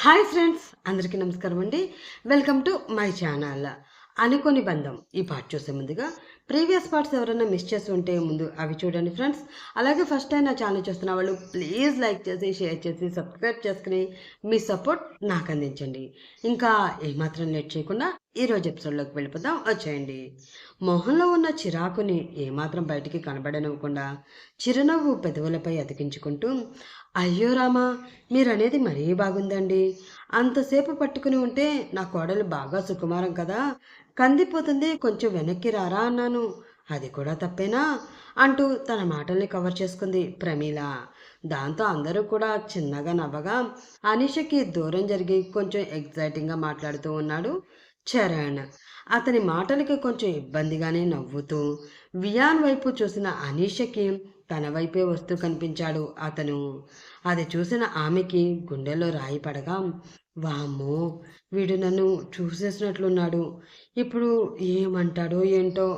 Hi friends అందరికీ నమస్కారం అండి. Welcome to my channel. అనుకోని బంధం. ఈ పార్ట్ చూసే ముందుగా ప్రీవియస్ పార్ట్స్ ఎవరైనా మిస్ చేసి ఉంటే ముందు అవి చూడండి ఫ్రెండ్స్. అలాగే ఫస్ట్ టైం నా ఛానల్ చూస్తున్న వాళ్ళు ప్లీజ్ లైక్ చేసి షేర్ చేసి సబ్స్క్రైబ్ చేసుకుని మీ సపోర్ట్ నాకు అందించండి. ఇంకా ఏమాత్రం లేట్ చేయకుండా ఈ ఎపిసోడ్లోకి వెళ్ళిపోదాం. వచ్చేయండి మొహంలో ఉన్న చిరాకుని ఏమాత్రం బయటికి కనబడనివ్వకుండా చిరునవ్వు పెదవులపై అతికించుకుంటూ అయ్యో రామా మీరనేది మరీ బాగుందండి. అంతసేపు పట్టుకుని ఉంటే నా కోడలు బాగా సుకుమారం కదా. కందిపోతుంది కొంచెం వెనక్కి రారా అన్నాను. అది కూడా తప్పేనా? అంటూ తన మాటల్ని కవర్ చేసుకుంది ప్రమీల. దాంతో అందరూ కూడా చిన్నగా నవ్వగా అనిషకి దూరం జరిగి కొంచెం ఎగ్జైటింగ్గా మాట్లాడుతూ ఉన్నాడు. చరణ్. అతని మాటలకి కొంచెం ఇబ్బందిగానే నవ్వుతూ వియాన్ వైపు చూసిన అనీషకి తన వైపే వస్తూ కనిపించాడు అతను. అది చూసిన ఆమెకి గుండెలో రాయి పడగా వామ్మో వీడు నన్ను చూసేసినట్లున్నాడు. ఇప్పుడు ఏమంటాడో ఏంటో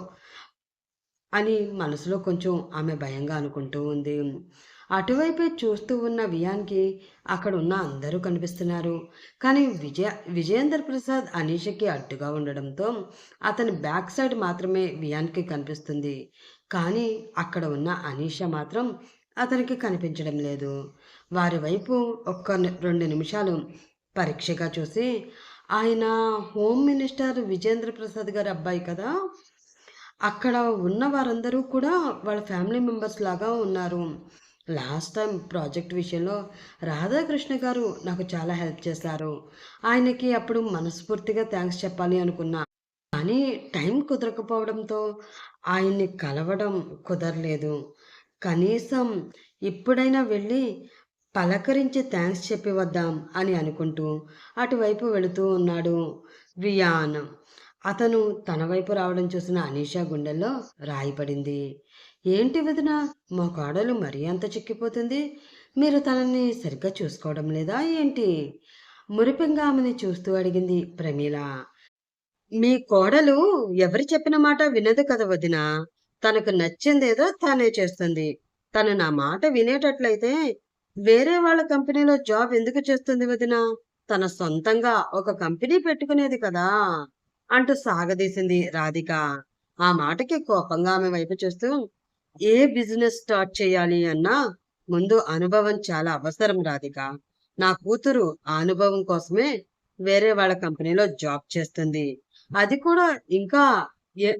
అని మనసులో కొంచెం ఆమె భయంగా అనుకుంటూ ఉంది. అటువైపే చూస్తూ ఉన్న వియాన్కి అక్కడ ఉన్న అందరూ కనిపిస్తున్నారు. కానీ విజయ విజయేంద్ర ప్రసాద్ అనీషకి అడ్డుగా ఉండడంతో అతని బ్యాక్ సైడ్ మాత్రమే వియాన్కి కనిపిస్తుంది. కానీ అక్కడ ఉన్న అనీష మాత్రం అతనికి కనిపించడం లేదు. వారి వైపు ఒక్క రెండు నిమిషాలు పరీక్షగా చూసి ఆయన హోమ్ మినిస్టర్ విజేంద్ర ప్రసాద్ గారి అబ్బాయి కదా? అక్కడ ఉన్న వారందరూ కూడా వాళ్ళ ఫ్యామిలీ మెంబర్స్ లాగా ఉన్నారు. లాస్ట్ టైం ప్రాజెక్ట్ విషయంలో రాధాకృష్ణ గారు నాకు చాలా హెల్ప్ చేశారు. ఆయనకి అప్పుడు మనస్ఫూర్తిగా థ్యాంక్స్ చెప్పాలి అనుకున్నా. కానీ టైం కుదరకపోవడంతో ఆయన్ని కలవడం కుదరలేదు. కనీసం ఇప్పుడైనా వెళ్ళి పలకరించి థ్యాంక్స్ చెప్పి వద్దాం అని అనుకుంటూ అటువైపు వెళుతూ ఉన్నాడు వియాన్ అతను తన వైపు రావడం చూసిన అనీషా గుండెల్లో రాయిపడింది ఏంటి వదిన? మా కోడలు మరీ అంత చిక్కిపోతుంది. మీరు తనని సరిగ్గా చూసుకోవడం లేదా ఏంటి? మురిపెంగా ఆమెని చూస్తూ అడిగింది ప్రమీల. మీ కోడలు ఎవరు చెప్పిన మాట వినదు కదా వదిన. తనకు నచ్చిందేదో తానే చేస్తుంది. తను నా మాట వినేటట్లయితే వేరే వాళ్ళ కంపెనీలో జాబ్ ఎందుకు చేస్తుంది వదిన? తన సొంతంగా ఒక కంపెనీ పెట్టుకునేది కదా? అంటూ సాగదీసింది రాధిక. ఆ మాటకి కోపంగా ఆమె వైపు చూస్తూ ఏ బిజినెస్ స్టార్ట్ చేయాలి అన్నా ముందు అనుభవం చాలా అవసరం రాధిక. నా కూతురు ఆ అనుభవం కోసమే వేరే వాళ్ళ కంపెనీలో జాబ్ చేస్తుంది. అది కూడా ఇంకా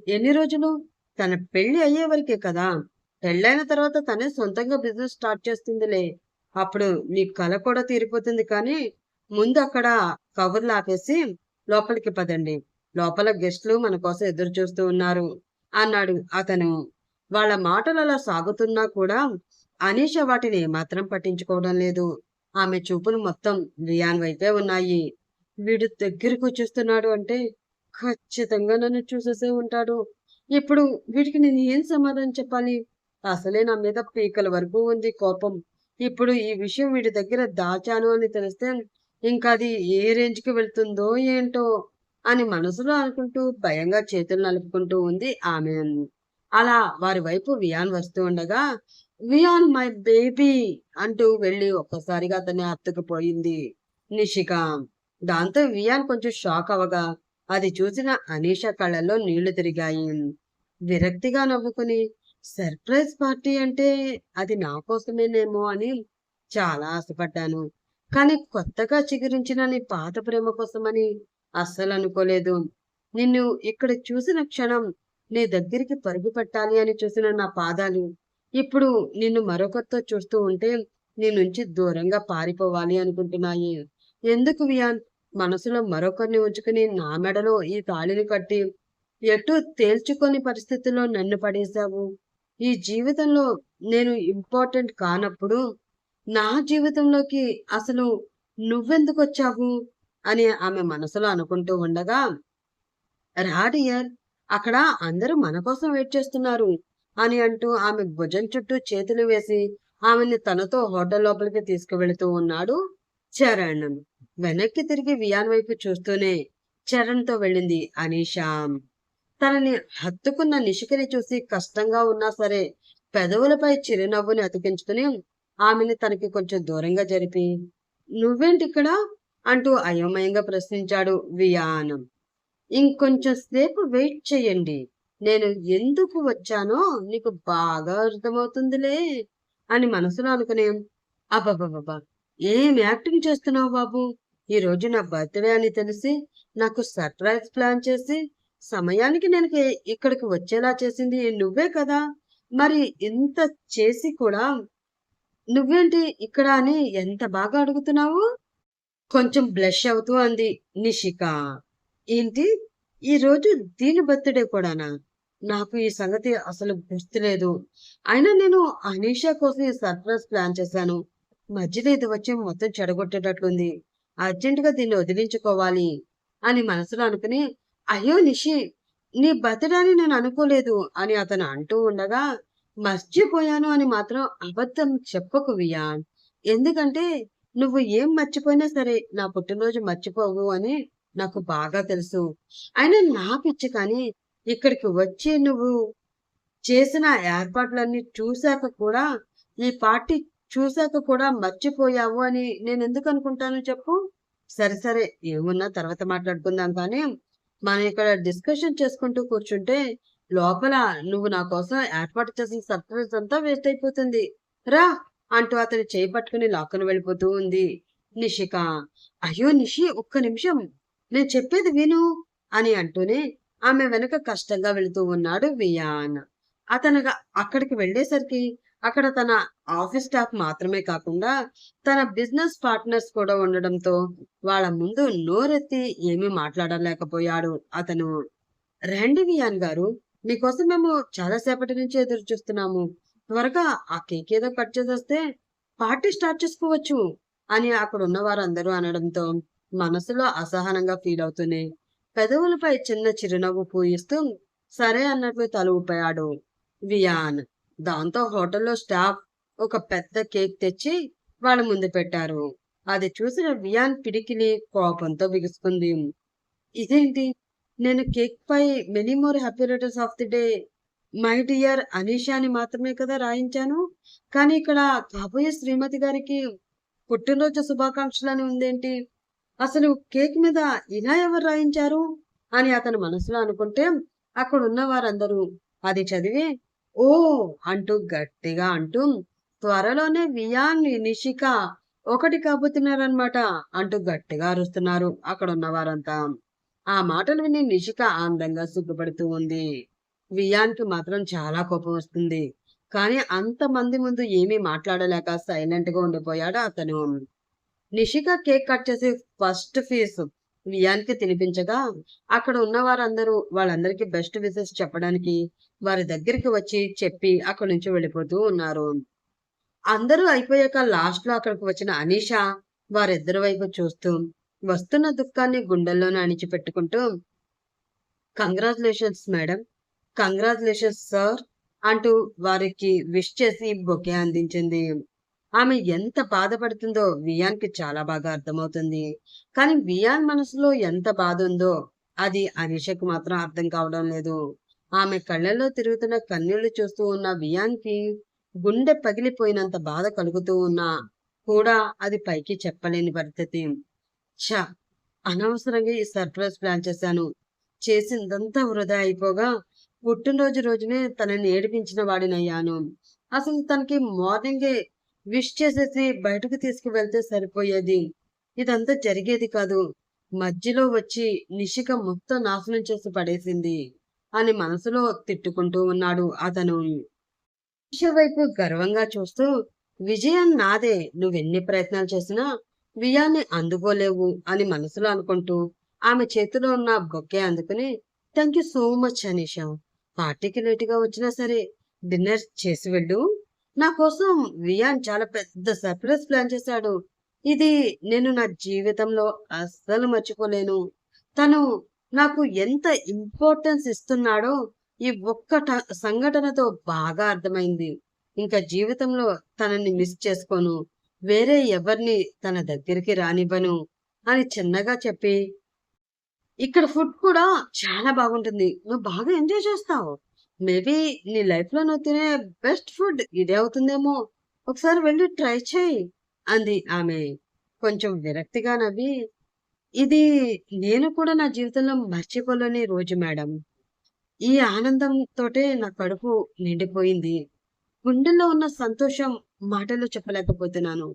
ఎన్ని రోజులు? తన పెళ్ళి అయ్యే వరకే కదా. పెళ్ళైన తర్వాత తనే సొంతంగా బిజినెస్ స్టార్ట్ చేస్తుందిలే. అప్పుడు నీ కళ కూడా తీరిపోతుంది కానీ ముందు అక్కడ కవర్లు ఆపేసి లోపలికి పదండి. లోపల గెస్ట్లు మన కోసం ఎదురు చూస్తూ ఉన్నారు అన్నాడు అతను. వాళ్ళ మాటలలా సాగుతున్నా కూడా అనీష వాటిని ఏమాత్రం పట్టించుకోవడం లేదు. ఆమె చూపులు మొత్తం రియాన్ వైపే ఉన్నాయి. వీడు దగ్గరకు వచ్చేస్తున్నాడు అంటే ఖచ్చితంగా నన్ను చూసేసే ఉంటాడు. ఇప్పుడు వీడికి నేను ఏం సమాధానం చెప్పాలి? అసలే నా మీద పీకల వరకు ఉంది కోపం. ఇప్పుడు ఈ విషయం వీడి దగ్గర దాచాను అని తెలిస్తే ఇంకా అది ఏ రేంజ్కి వెళ్తుందో ఏంటో అని మనసులో అనుకుంటూ భయంగా చేతులు నలుపుకుంటూ ఉంది ఆమె అలా వారి వైపు వియాన్ వస్తూ ఉండగా వియాన్ మై బేబీ అంటూ వెళ్ళి ఒక్కసారిగా అతన్ని అత్తుకుపోయింది నిషిక. దాంతో వియాన్ కొంచెం షాక్ అవగా అది చూసిన అనీష కళ్ళల్లో నీళ్ళు తిరిగాయి. విరక్తిగా నవ్వుకుని సర్ప్రైజ్ పార్టీ అంటే అది నా కోసమేనేమో అని చాలా ఆశపడ్డాను. కానీ కొత్తగా చిగురించిన నీ పాత ప్రేమ కోసమని అస్సలు అనుకోలేదు. నిన్ను ఇక్కడ చూసిన క్షణం నీ దగ్గరికి పరుగు పెట్టాలి అని చూసిన నా పాదాలు ఇప్పుడు నిన్ను మరొకరితో చూస్తూ ఉంటే నీ నుంచి దూరంగా పారిపోవాలి అనుకుంటున్నాయి. ఎందుకు వియాన్? మనసులో మరొకరిని ఉంచుకుని నా మెడలో ఈ తాళిని కట్టి ఎటు తేల్చుకొని పరిస్థితుల్లో నన్ను పడేశావు? ఈ జీవితంలో నేను ఇంపార్టెంట్ కానప్పుడు నా జీవితంలోకి అసలు నువ్వెందుకు వచ్చావు? అని ఆమె మనసులో అనుకుంటూ ఉండగా రాడియర్ అక్కడ అందరూ మన కోసం వెయిట్ చేస్తున్నారు అని అంటూ ఆమె భుజం చుట్టూ చేతులు వేసి ఆమెని తనతో హోటల్ లోపలికి తీసుకువెళుతూ ఉన్నాడు చరణ్. వెనక్కి తిరిగి వియాన్ వైపు చూస్తూనే చరణ్తో వెళ్ళింది అనీషా. తనని హత్తుకున్న నిషికని చూసి కష్టంగా ఉన్నా సరే పెదవులపై చిరునవ్వుని అతికించుకుని ఆమెని తనకి కొంచెం దూరంగా జరిపి నువ్వేంటి ఇక్కడ అంటూ అయోమయంగా ప్రశ్నించాడు వియానం. ఇంకొంచెం సేపు వెయిట్ చేయండి నేను ఎందుకు వచ్చానో నీకు బాగా అర్థమవుతుందిలే అని మనసులో అనుకునే అబ్బాబాబా ఏం యాక్టింగ్ చేస్తున్నావు బాబు? ఈ రోజు నా బర్త్డే అని తెలిసి నాకు సర్ప్రైజ్ ప్లాన్ చేసి సమయానికి నేను ఇక్కడికి వచ్చేలా చేసింది నువ్వే కదా? మరి ఇంత చేసి కూడా నువ్వేంటి ఇక్కడ అని ఎంత బాగా అడుగుతున్నావు? కొంచెం బ్లష్ అవుతూ అంది నిషిక. ఏంటి? ఈ రోజు దీని బర్త్డే కూడానా? నాకు ఈ సంగతి అసలు గుర్తులేదు. అయినా నేను అనీషా కోసం ఈ సర్ప్రైజ్ ప్లాన్ చేశాను. మధ్యలో ఇది వచ్చి మొత్తం చెడగొట్టేటట్లుంది. అర్జెంటుగా దీన్ని వదిలించుకోవాలి అని మనసులో అనుకుని అయ్యో నిషి నీ బర్త్డే అని నేను అనుకోలేదు అని అతను అంటూ ఉండగా మర్చిపోయాను అని మాత్రం అబద్ధం చెప్పకు వియా ఎందుకంటే నువ్వు ఏం మర్చిపోయినా సరే నా పుట్టినరోజు మర్చిపోవు అని నాకు బాగా తెలుసు. అయినా నా పిచ్చి కానీ ఇక్కడికి వచ్చి నువ్వు చేసిన ఏర్పాట్లన్నీ చూశాక కూడా ఈ పార్టీ చూశాక కూడా మర్చిపోయావు అని నేను ఎందుకు అనుకుంటాను చెప్పు? సరే సరే ఏమున్నా తర్వాత మాట్లాడుకుందాం కానీ మనం ఇక్కడ డిస్కషన్ చేసుకుంటూ కూర్చుంటే లోపల నువ్వు నా కోసం ఏర్పాటు చేసిన సర్ప్రైజ్ అంతా వేస్ట్ అయిపోతుంది. రా అంటూ అతని చేయి పట్టుకుని లాక్కుని వెళ్ళిపోతూ ఉంది నిషిక. అయ్యో నిషి ఒక్క నిమిషం. నేను చెప్పేది విను అని అంటూనే ఆమె వెనుక కష్టంగా వెళుతూ ఉన్నాడు వియాన్. అతను అక్కడికి వెళ్ళేసరికి అక్కడ తన ఆఫీస్ స్టాఫ్ మాత్రమే కాకుండా తన బిజినెస్ పార్ట్నర్స్ కూడా ఉండడంతో వాళ్ళ ముందు నోరెత్తి ఏమీ మాట్లాడలేకపోయాడు అతను. రండి వియాన్ గారు మీకోసం మేము చాలాసేపటి నుంచి ఎదురు చూస్తున్నాము. త్వరగా ఆ కేక్ ఏదో కట్ చేసేస్తే పార్టీ స్టార్ట్ చేసుకోవచ్చు అని అక్కడ ఉన్న వారందరూ అనడంతో మనసులో అసహనంగా ఫీల్ అవుతూనే పెదవులపై చిన్న చిరునవ్వు పూయిస్తూ సరే అన్నట్లు తల ఊపాడు వియాన్. దాంతో హోటల్లో స్టాఫ్ ఒక పెద్ద కేక్ తెచ్చి వాళ్ళ ముందు పెట్టారు. అది చూసిన వియాన్ పిడికిలి కోపంతో బిగుసుకుంది. ఇదేంటి? నేను cake pi many more happy returns of the day my dear Anisha అని మాత్రమే కదా రాయించాను. కానీ ఇక్కడ కాబోయే శ్రీమతి గారికి పుట్టినరోజు శుభాకాంక్షలు అని ఉందేంటి? అసలు కేక్ మీద ఇలా ఎవరు రాయించారు? అని అతను మనసులో అనుకుంటే అక్కడున్న వారందరూ అది చదివి ఓ అంటూ గట్టిగా అంటూ త్వరలోనే వియాన్ నిషిక ఒకటి కాబోతున్నారనమాట అంటూ గట్టిగా అరుస్తున్నారు అక్కడ ఉన్న వారంతా. ఆ మాటలు విని నిషిక ఆనందంగా సిగ్గుపడుతూ ఉంది. వియాన్కి మాత్రం చాలా కోపం వస్తుంది. కానీ అంతమంది ముందు ఏమీ మాట్లాడలేక సైలెంట్గా ఉండిపోయాడు అతను. నిషిక కేక్ కట్ చేసి ఫస్ట్ ఫీస్ వియాన్కి తినిపించగా అక్కడ ఉన్న వారందరూ వాళ్ళందరికీ బెస్ట్ విషెస్ చెప్పడానికి వారి దగ్గరికి వచ్చి చెప్పి అక్కడి నుంచి వెళ్ళిపోతూ ఉన్నారు. అందరూ అయిపోయాక లాస్ట్లో అక్కడికి వచ్చిన అనీష వారిద్దరి వైపు చూస్తూ వస్తున్న దుఃఖాన్ని గుండెల్లోనే అణిచిపెట్టుకుంటూ కంగ్రాచులేషన్స్ మేడం కంగ్రాచులేషన్స్ సార్ అంటూ వారికి విష్ చేసి బొకే అందించింది. ఆమె ఎంత బాధపడుతుందో వియాన్కి చాలా బాగా అర్థమవుతుంది. కానీ వియాన్ మనసులో ఎంత బాధ ఉందో అది అనీషకు మాత్రం అర్థం కావడం లేదు. ఆమె కళ్ళల్లో తిరుగుతున్న కన్నీళ్ళు చూస్తూ ఉన్న వియాన్కి గుండె పగిలిపోయినంత బాధ కలుగుతూ ఉన్నా కూడా అది పైకి చెప్పలేని పరిస్థితి. ఛ! అనవసరంగా ఈ సర్ప్రైజ్ ప్లాన్ చేశాను. చేసిందంతా వృధా అయిపోగా పుట్టినరోజు రోజునే తనని ఏడిపించిన వాడినయ్యాను. అసలు తనకి మార్నింగే విష్ చేసేసి బయటకు తీసుకువెళ్తే సరిపోయేది. ఇదంతా జరిగేది కాదు. మధ్యలో వచ్చి నిషిక మొత్తం నాశనం చేసి పడేసింది అని మనసులో తిట్టుకుంటూ ఉన్నాడు అతను. నిష వైపు గర్వంగా చూస్తూ విజయం నాదే. నువ్వెన్ని ప్రయత్నాలు చేసినా విజయాన్ని అందుకోలేవు అని మనసులో అనుకుంటూ ఆమె చేతిలో ఉన్న బొక్కే అందుకుని thank you so much Anisha. పార్టీకి లేటుగా వచ్చినా సరే డిన్నర్ చేసి వెళ్ళు. నా కోసం వియాన్ చాలా పెద్ద సర్ప్రైజ్ ప్లాన్ చేశాడు. ఇది నేను నా జీవితంలో అస్సలు మర్చిపోలేను. తను నాకు ఎంత ఇంపార్టెన్స్ ఇస్తున్నాడో ఈ ఒక్క సంఘటనతో బాగా అర్థమైంది. ఇంకా జీవితంలో తనని మిస్ చేసుకోను. వేరే ఎవరిని తన దగ్గరికి రానివ్వను అని చిన్నగా చెప్పి ఇక్కడ ఫుడ్ కూడా చాలా బాగుంటుంది. నువ్వు బాగా ఎంజాయ్ చేస్తావు. మేబీ నీ లైఫ్లో నువ్వు తినే బెస్ట్ ఫుడ్ ఇదే అవుతుందేమో ఒకసారి వెళ్ళి ట్రై చేయి అంది ఆమె కొంచెం విరక్తిగా నవ్వి ఇది నేను కూడా నా జీవితంలో మర్చిపోలేని రోజు మేడం. ఈ ఆనందంతోటే నా కడుపు నిండిపోయింది. గుండెల్లో ఉన్న సంతోషం మాటల్లో చెప్పలేకపోతున్నాను.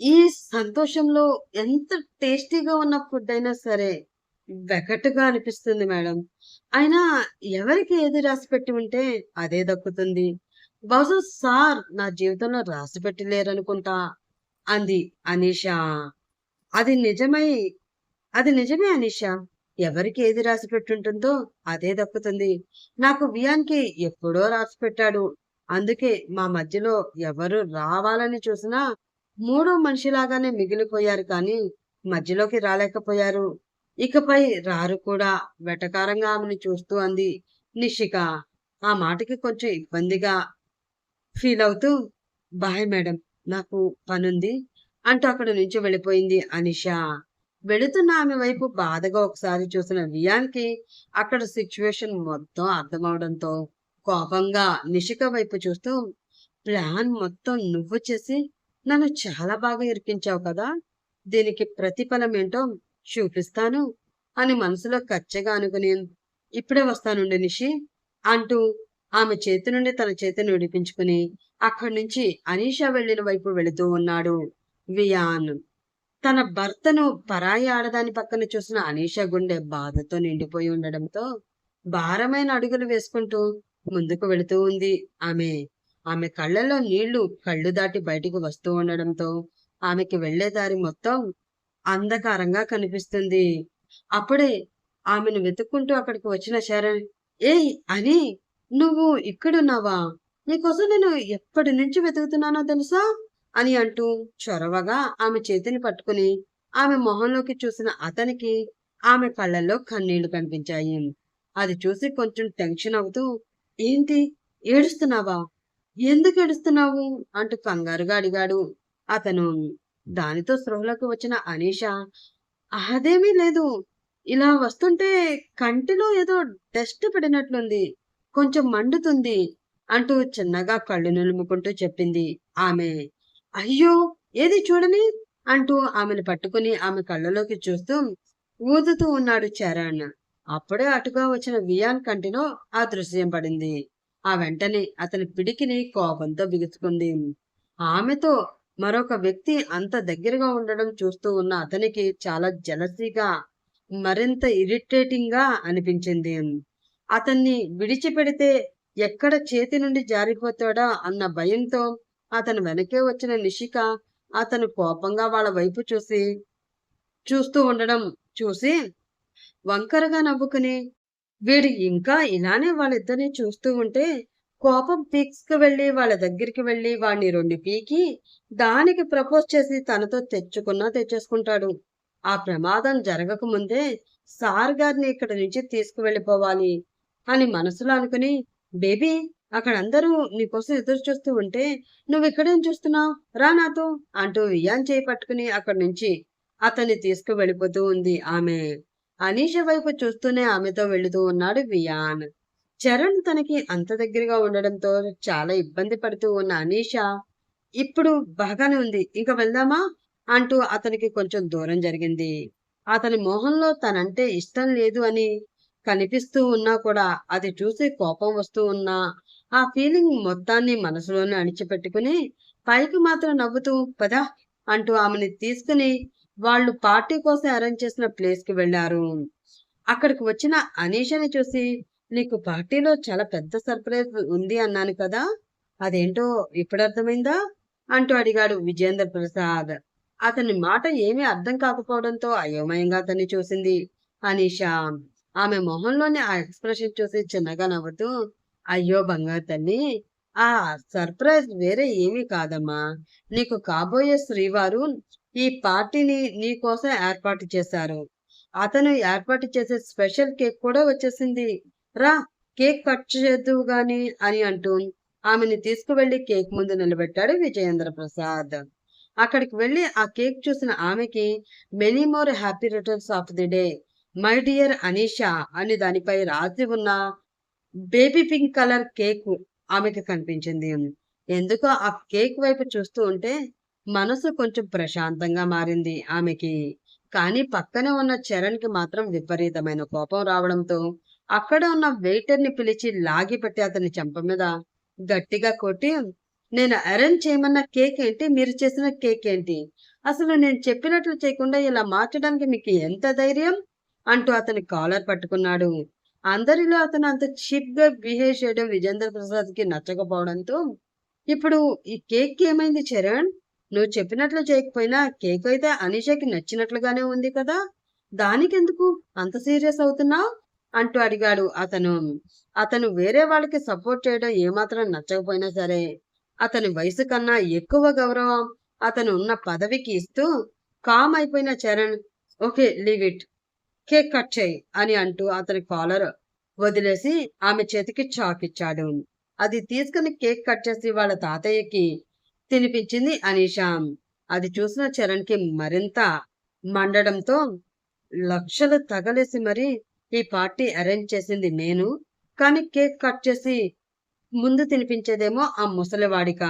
ఈ సంతోషంలో ఎంత టేస్టీగా ఉన్న ఫుడ్ అయినా సరే, వెకట్టుగా అనిపిస్తుంది మేడం. అయినా ఎవరికి ఏది రాసిపెట్టి ఉంటే అదే దక్కుతుంది. బహుశా సార్ నా జీవితంలో రాసిపెట్టి లేరనుకుంటా అంది అనీషా. అది నిజమై అది నిజమే అనీషా. ఎవరికి ఏది రాసిపెట్టుంటుందో అదే దక్కుతుంది. నాకు వియాన్‌కి ఎప్పుడో రాసిపెట్టాడు. అందుకే మా మధ్యలో ఎవరు రావాలని చూసినా మూడో మనిషిలాగానే మిగిలిపోయారు కానీ మధ్యలోకి రాలేకపోయారు. ఇకపై రారు కూడా వెటకారంగా ఆమెను చూస్తూ అంది నిషిక. ఆ మాటకి కొంచెం ఇబ్బందిగా ఫీల్ అవుతూ బాయ్ మేడం నాకు పనుంది అంటూ అక్కడి నుంచి వెళ్ళిపోయింది అనిష. వెళుతున్న ఆమె వైపు బాధగా ఒకసారి చూసిన వియాన్‌కి అక్కడ సిచ్యువేషన్ మొత్తం అర్థమవడంతో కోపంగా నిషిక వైపు చూస్తూ ప్లాన్ మొత్తం నువ్వు చేసి నన్ను చాలా బాగా ఇరికించావు కదా! దీనికి ప్రతిఫలం ఏంటో చూపిస్తాను అని మనసులో కచ్చగా అనుకుని ఇప్పుడే వస్తానుండి నిషి అంటూ ఆమె చేతి నుండి తన చేతిని విడిపించుకుని అక్కడి నుంచి అనీషా వెళ్ళిన వైపు వెళుతూ ఉన్నాడు వియాన్. తన భర్తను పరాయి ఆడదాని పక్కన చూసిన అనీషా గుండె బాధతో నిండిపోయి ఉండడంతో భారమైన అడుగులు వేసుకుంటూ ముందుకు వెళుతూ ఉంది ఆమె. ఆమె కళ్ళల్లో నీళ్ళు కళ్ళు దాటి బయటికి వస్తూ ఉండడంతో ఆమెకి వెళ్ళే దారి మొత్తం అంధకారంగా కనిపిస్తుంది. అప్పుడే ఆమెను వెతుక్కుంటూ అక్కడికి వచ్చిన శరణ్ ఏయ్ అని నువ్వు ఇక్కడున్నావా? నీకోసం నేను ఎప్పటి నుంచి వెతుకుతున్నానో తెలుసా? అని అంటూ చొరవగా ఆమె చేతిని పట్టుకుని ఆమె మొహంలోకి చూసిన అతనికి ఆమె కళ్ళల్లో కన్నీళ్ళు కనిపించాయి. అది చూసి కొంచెం టెన్షన్ అవుతూ ఏంటి ఏడుస్తున్నావా? ఎందుకు ఏడుస్తున్నావు? అంటూ కంగారుగా అడిగాడు అతను. దానితో స్పృహలోకి వచ్చిన అనీష అదేమీ లేదు. ఇలా వస్తుంటే కంటిలో ఏదో డస్ట్ పడినట్లుంది. కొంచెం మండుతుంది అంటూ చిన్నగా కళ్ళు నిలుముకుంటూ చెప్పింది ఆమె. అయ్యో! ఏది చూడని? అంటూ ఆమెను పట్టుకుని ఆమె కళ్ళలోకి చూస్తూ ఊదుతూ ఉన్నాడు చరణ్. అప్పుడే అటుగా వచ్చిన వియాన్ కంటిలో ఆ దృశ్యం పడింది. ఆ వెంటనే అతని పిడికిని కోపంతో బిగుసుకుంది. ఆమెతో మరొక వ్యక్తి అంత దగ్గరగా ఉండడం చూస్తూ ఉన్న అతనికి చాలా జలసీగా మరింత ఇరిటేటింగ్గా అనిపించింది. అతన్ని విడిచిపెడితే ఎక్కడ చేతి నుండి జారిపోతాడా అన్న భయంతో అతను వెనకే వచ్చిన నిషిక అతను కోపంగా వాళ్ళ వైపు చూసి చూస్తూ ఉండడం చూసి వంకరగా నవ్వుకుని వీడు ఇంకా ఇలానే వాళ్ళిద్దరిని చూస్తూ ఉంటే కోపం పీక్స్కి వెళ్ళి వాళ్ళ దగ్గరికి వెళ్ళి వాడిని రెండు పీకి దానికి ప్రపోజ్ చేసి తనతో తెచ్చుకున్నా తెచ్చేసుకుంటాడు. ఆ ప్రమాదం జరగకముందే సార్ గారిని ఇక్కడి నుంచి తీసుకువెళ్ళిపోవాలి అని మనసులో అనుకుని బేబీ అక్కడ అందరూ నీకోసం ఎదురు చూస్తూ ఉంటే నువ్వు ఇక్కడేం చూస్తున్నావు? రా నాతో అంటూ వియాన్ చేయి పట్టుకుని అక్కడి నుంచి అతన్ని తీసుకు వెళ్ళిపోతూ ఉంది ఆమె. అనీష వైపు చూస్తూనే ఆమెతో వెళుతూ ఉన్నాడు వియాన్. చరణ్ తనకి అంత దగ్గరగా ఉండడంతో చాలా ఇబ్బంది పడుతూ ఉన్న అనీష ఇప్పుడు బాగానే ఉంది ఇంకా వెళ్దామా? అంటూ అతనికి కొంచెం దూరం జరిగింది. అతని మొహంలో తనంటే ఇష్టం లేదు అని కనిపిస్తూ ఉన్నా కూడా అది చూసి కోపం వస్తూ ఉన్నా ఆ ఫీలింగ్ మొత్తాన్ని మనసులోనే అణిచిపెట్టుకుని పైకి మాత్రం నవ్వుతూ పదా అంటూ ఆమెని తీసుకుని వాళ్ళు పార్టీ కోసం అరేంజ్ చేసిన ప్లేస్కి వెళ్ళారు అక్కడికి వచ్చిన అనీషని చూసి నీకు పార్టీలో చాలా పెద్ద సర్ప్రైజ్ ఉంది అన్నాను కదా. అదేంటో ఇప్పుడు అర్థమైందా? అంటూ అడిగాడు విజేంద్ర ప్రసాద్. అతని మాట ఏమీ అర్థం కాకపోవడంతో అయోమయంగా అతన్ని చూసింది అనీషా. ఆమె మొహంలోని ఆ ఎక్స్ప్రెషన్ చూసి చిన్నగా నవ్వుతూ అయ్యో బంగారు తల్లి ఆ సర్ప్రైజ్ వేరే ఏమీ కాదమ్మా. నీకు కాబోయే శ్రీవారు ఈ పార్టీని నీ కోసం ఏర్పాటు చేశారు. అతను ఏర్పాటు చేసే స్పెషల్ కేక్ కూడా వచ్చేసింది. రా కేక్ కట్ చేద్దువు గాని అని అంటూ ఆమెని తీసుకువెళ్ళి కేక్ ముందు నిలబెట్టాడు విజయేంద్ర ప్రసాద్. అక్కడికి వెళ్ళి ఆ కేక్ చూసిన ఆమెకి many more happy returns of the day my dear Anisha అని దానిపై రాసి ఉన్న బేబీ పింక్ కలర్ కేక్ ఆమెకి కనిపించింది. ఎందుకో ఆ కేక్ వైపు చూస్తూ ఉంటే మనసు కొంచెం ప్రశాంతంగా మారింది ఆమెకి. కానీ పక్కనే ఉన్న చరణ్కి మాత్రం విపరీతమైన కోపం రావడంతో అక్కడ ఉన్న వెయిటర్ని పిలిచి లాగిపెట్టి అతని చెంప మీద గట్టిగా కొట్టి నేను అరేంజ్ చేయమన్న కేక్ ఏంటి? మీరు చేసిన కేక్ ఏంటి? అసలు నేను చెప్పినట్లు చేయకుండా ఇలా మార్చడానికి మీకు ఎంత ధైర్యం? అంటూ అతని కాలర్ పట్టుకున్నాడు. అందరిలో అతను అంత చీప్గా బిహేవ్ చేయడం విజేంద్ర ప్రసాద్కి నచ్చకపోవడంతో ఇప్పుడు ఈ కేక్ ఏమైంది చరణ్? నువ్వు చెప్పినట్లు చేయకపోయినా కేక్ అయితే అనీషకి నచ్చినట్లుగానే ఉంది కదా? దానికెందుకు? అంత సీరియస్ అవుతున్నావు? అంటూ అడిగాడు అతను. అతను వేరే వాళ్ళకి సపోర్ట్ చేయడం ఏమాత్రం నచ్చకపోయినా సరే అతని వయసు కన్నా ఎక్కువ గౌరవం అతను ఉన్న పదవికి ఇస్తూ కామ్ అయిపోయిన Charan okay leave it. Cake cut చేయి అని అంటూ అతని కాలర్ వదిలేసి ఆమె చేతికి చాక్ ఇచ్చాడు. అది తీసుకుని కేక్ కట్ చేసి వాళ్ళ తాతయ్యకి తినిపించింది అనీషాం. అది చూసిన చరణ్కి మరింత మండడంతో లక్షలు తగలేసి మరి ఈ పార్టీ అరేంజ్ చేసింది నేను కానీ కేక్ కట్ చేసి ముందు తినిపించేదేమో ఆ ముసలివాడిక.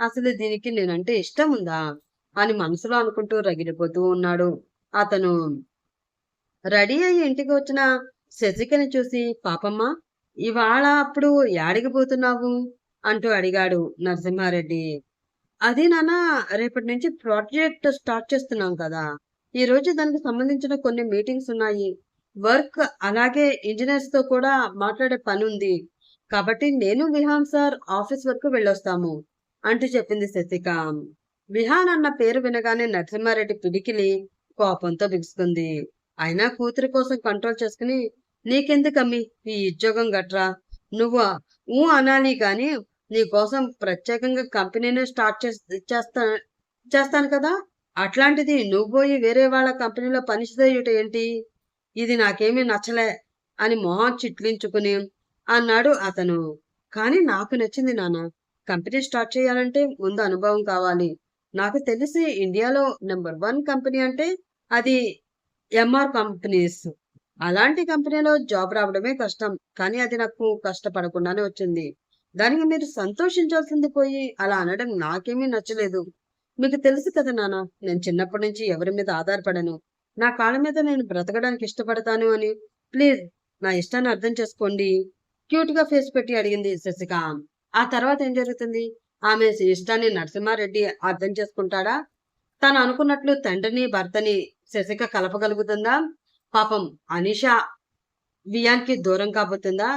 అసలు దీనికి నేనంటే ఇష్టం ఉందా? అని మనసులో అనుకుంటూ రగిలిపోతూ ఉన్నాడు. అతను రెడీ అయ్యి ఇంటికి వచ్చిన శశికని చూసి పాపమ్మ ఇవాళ అప్పుడు యాడికి పోతున్నావు? అంటూ అడిగాడు నరసింహారెడ్డి. అది నాన్న రేపటి నుంచి ప్రాజెక్ట్ స్టార్ట్ చేస్తున్నాం కదా. ఈ రోజు దానికి సంబంధించిన కొన్ని మీటింగ్స్ ఉన్నాయి. వర్క్ అలాగే ఇంజనీర్స్తో కూడా మాట్లాడే పని ఉంది కాబట్టి నేను విహాన్ సార్ ఆఫీస్ వరకు వెళ్ళొస్తాము అంటూ చెప్పింది శశిక. విహాన్ అన్న పేరు వినగానే నరసింహారెడ్డి పిడికిలి కోపంతో బిగుసుకుంది అయినా కూతురి కోసం కంట్రోల్ చేసుకుని నీకెందుకమ్మి? ఈ ఉద్యోగం గట్రా? నువ్వు ఊ అనాలి కానీ నీ కోసం ప్రత్యేకంగా కంపెనీని స్టార్ట్ చేస్తా చేస్తాను కదా? అట్లాంటిది నువ్వు పోయి వేరే వాళ్ళ కంపెనీలో పని ఏంటి? ఇది నాకేమీ నచ్చలే అని మొహం చిట్లించుకుని అన్నాడు అతను. కానీ నాకు నచ్చింది నాన్న. కంపెనీ స్టార్ట్ చేయాలంటే ముందు అనుభవం కావాలి. నాకు తెలిసి ఇండియాలో నెంబర్ వన్ కంపెనీ అంటే అది ఎంఆర్ కంపెనీస్. అలాంటి కంపెనీలో జాబ్ రావడమే కష్టం. కానీ అది నాకు కష్టపడకుండానే వచ్చింది. దానికి మీరు సంతోషించాల్సింది పోయి అలా అనడం నాకేమీ నచ్చలేదు. మీకు తెలుసు కదా నాన్న నేను చిన్నప్పటి నుంచి ఎవరి మీద ఆధారపడను. నా కాళ్ళ మీద నేను బ్రతకడానికి ఇష్టపడతాను అని. ప్లీజ్ నా ఇష్టాన్ని అర్థం చేసుకోండి. క్యూట్గా ఫేస్ పెట్టి అడిగింది శశిక. ఆ తర్వాత ఏం జరుగుతుంది? ఆమె ఇష్టాన్ని నరసింహారెడ్డి అర్థం చేసుకుంటాడా? తను అనుకున్నట్లు తండ్రిని భర్తని శశిక కలపగలుగుతుందా? పాపం అనిష వియాన్కి దూరం కాబోతుందా?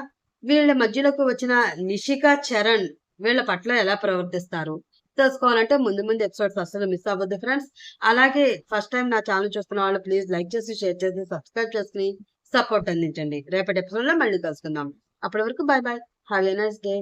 వీళ్ళ మధ్యలోకి వచ్చిన నిషిక చరణ్ వీళ్ళ పట్ల ఎలా ప్రవర్తిస్తారు? తెలుసుకోవాలంటే ముందు ముందు ఎపిసోడ్స్ అసలు మిస్ అవ్వద్దు ఫ్రెండ్స్ అలాగే ఫస్ట్ టైం నా ఛానల్ చూస్తున్న వాళ్ళు ప్లీజ్ లైక్ చేసి షేర్ చేసి సబ్స్క్రైబ్ చేసుకుని సపోర్ట్ అందించండి. రేపటి ఎపిసోడ్లో మళ్ళీ కలుసుకుందాం. అప్పటి వరకు bye bye have a nice day